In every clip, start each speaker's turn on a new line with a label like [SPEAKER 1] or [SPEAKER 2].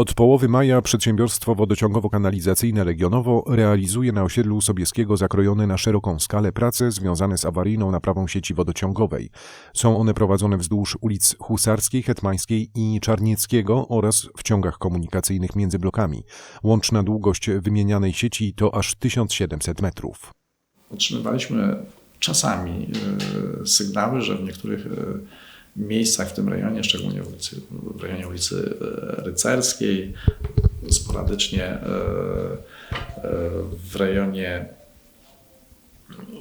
[SPEAKER 1] Od połowy maja przedsiębiorstwo wodociągowo-kanalizacyjne Legionowo realizuje na osiedlu Sobieskiego zakrojone na szeroką skalę prace związane z awaryjną naprawą sieci wodociągowej. Są one prowadzone wzdłuż ulic Husarskiej, Hetmańskiej i Czarnieckiego oraz w ciągach komunikacyjnych między blokami. Łączna długość wymienianej sieci to aż 1700 metrów.
[SPEAKER 2] Otrzymywaliśmy czasami e, sygnały, że w niektórych e, miejscach w tym rejonie, szczególnie w, ulicy, w rejonie ulicy e, Rycerskiej, sporadycznie e, e, w rejonie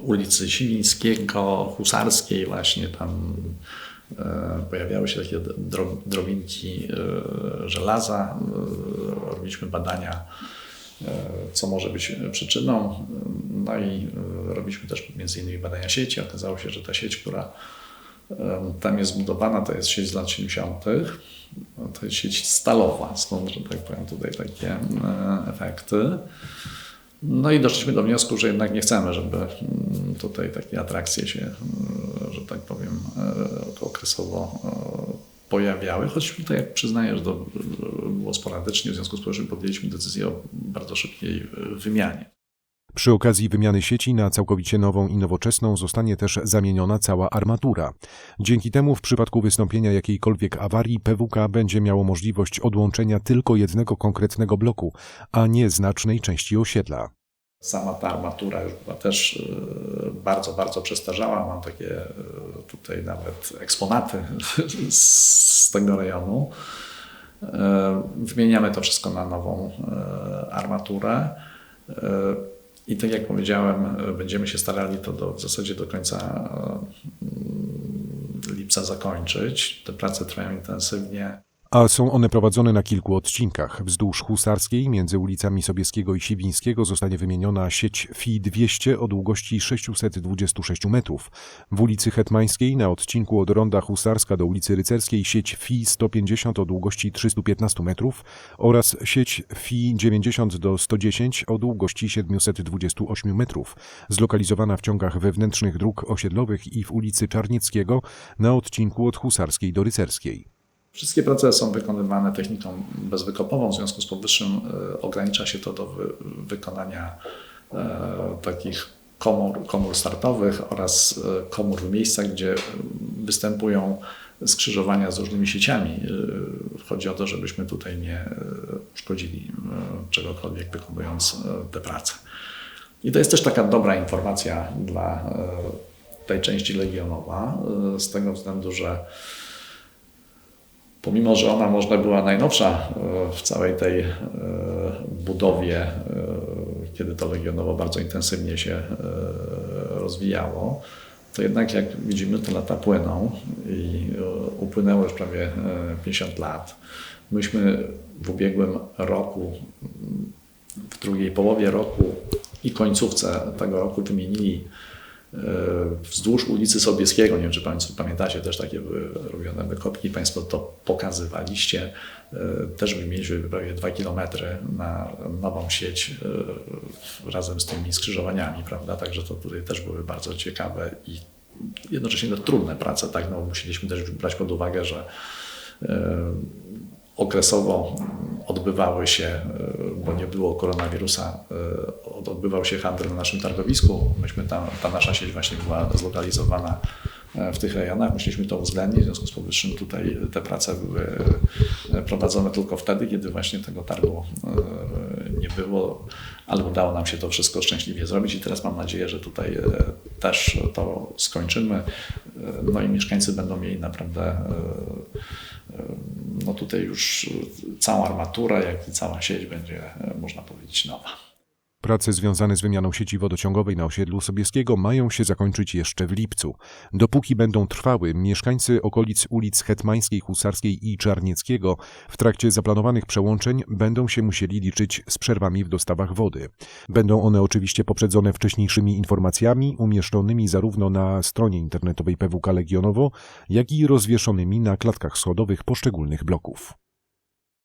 [SPEAKER 2] ulicy Siwińskiego, Husarskiej właśnie tam pojawiały się takie dro- drobinki żelaza. Robiliśmy badania, co może być przyczyną. No i robiliśmy też między innymi badania sieci. Okazało się, że ta sieć, która tam jest zbudowana, to jest sieć z lat 70. To jest sieć stalowa, stąd, że tak powiem, tutaj takie efekty. No i doszliśmy do wniosku, że jednak nie chcemy, żeby tutaj takie atrakcje się, że tak powiem, e, okresowo e, pojawiały. Choć tutaj jak przyznaję, że to e, było sporadycznie, w związku z czym podjęliśmy decyzję o bardzo szybkiej wymianie.
[SPEAKER 1] Przy okazji wymiany sieci na całkowicie nową i nowoczesną zostanie też zamieniona cała armatura. Dzięki temu w przypadku wystąpienia jakiejkolwiek awarii PWK będzie miało możliwość odłączenia tylko jednego konkretnego bloku, a nie znacznej części osiedla.
[SPEAKER 2] Sama ta armatura już była też e, bardzo, bardzo przestarzała. Mam takie e, tutaj nawet eksponaty z tego rejonu. E, Wymieniamy to wszystko na nową armaturę. I tak jak powiedziałem, e, będziemy się starali to do, w zasadzie do końca e, lipca zakończyć. Te prace trwają intensywnie.
[SPEAKER 1] A są one prowadzone na kilku odcinkach. Wzdłuż Husarskiej między ulicami Sobieskiego i Siwińskiego zostanie wymieniona sieć FI 200 o długości 626 metrów. W ulicy Hetmańskiej na odcinku od ronda Husarska do ulicy Rycerskiej sieć FI 150 o długości 315 metrów oraz sieć FI 90 do 110 o długości 728 metrów, zlokalizowana w ciągach wewnętrznych dróg osiedlowych i w ulicy Czarnieckiego na odcinku od Husarskiej do Rycerskiej.
[SPEAKER 2] Wszystkie prace są wykonywane techniką bezwykopową, w związku z powyższym e, ogranicza się to do wy, wykonania e, takich komór, komór startowych oraz e, komór w miejscach, gdzie występują skrzyżowania z różnymi sieciami. Chodzi o to, żebyśmy tutaj nie uszkodzili czegokolwiek wykonując te prace. I to jest też taka dobra informacja dla tej części Legionowa, z tego względu, że pomimo że ona można była najnowsza e, w całej tej e, budowie, e, kiedy to Legionowo bardzo intensywnie się rozwijało, to jednak jak widzimy te lata płyną i upłynęło już prawie e, 50 lat. Myśmy w ubiegłym roku, w drugiej połowie roku i końcówce tego roku wymienili wzdłuż ulicy Sobieskiego, nie wiem czy Państwo pamiętacie, też takie były robione wykopki, Państwo to pokazywaliście. E, Też wymieniliśmy prawie 2 km na nową sieć e, razem z tymi skrzyżowaniami, prawda? Także to tutaj też były bardzo ciekawe i jednocześnie no, trudne prace, tak? No, musieliśmy też brać pod uwagę, że e, okresowo odbywały się, e, bo nie było koronawirusa, e, od- odbywał się handel na naszym targowisku. Myśmy tam, ta nasza sieć właśnie była zlokalizowana w tych rejonach. Musieliśmy to uwzględnić, w związku z powyższym tutaj te prace były e, prowadzone tylko wtedy, kiedy właśnie tego targu e, nie było, ale udało nam się to wszystko szczęśliwie zrobić i teraz mam nadzieję, że tutaj e, też to skończymy. E, No i mieszkańcy będą mieli naprawdę e, e, no tutaj już cała armatura, jak i cała sieć będzie, e, można powiedzieć, nowa.
[SPEAKER 1] Prace związane z wymianą sieci wodociągowej na osiedlu Sobieskiego mają się zakończyć jeszcze w lipcu. Dopóki będą trwały, mieszkańcy okolic ulic Hetmańskiej, Husarskiej i Czarnieckiego w trakcie zaplanowanych przełączeń będą się musieli liczyć z przerwami w dostawach wody. Będą one oczywiście poprzedzone wcześniejszymi informacjami umieszczonymi zarówno na stronie internetowej PWK Legionowo, jak i rozwieszonymi na klatkach schodowych poszczególnych bloków.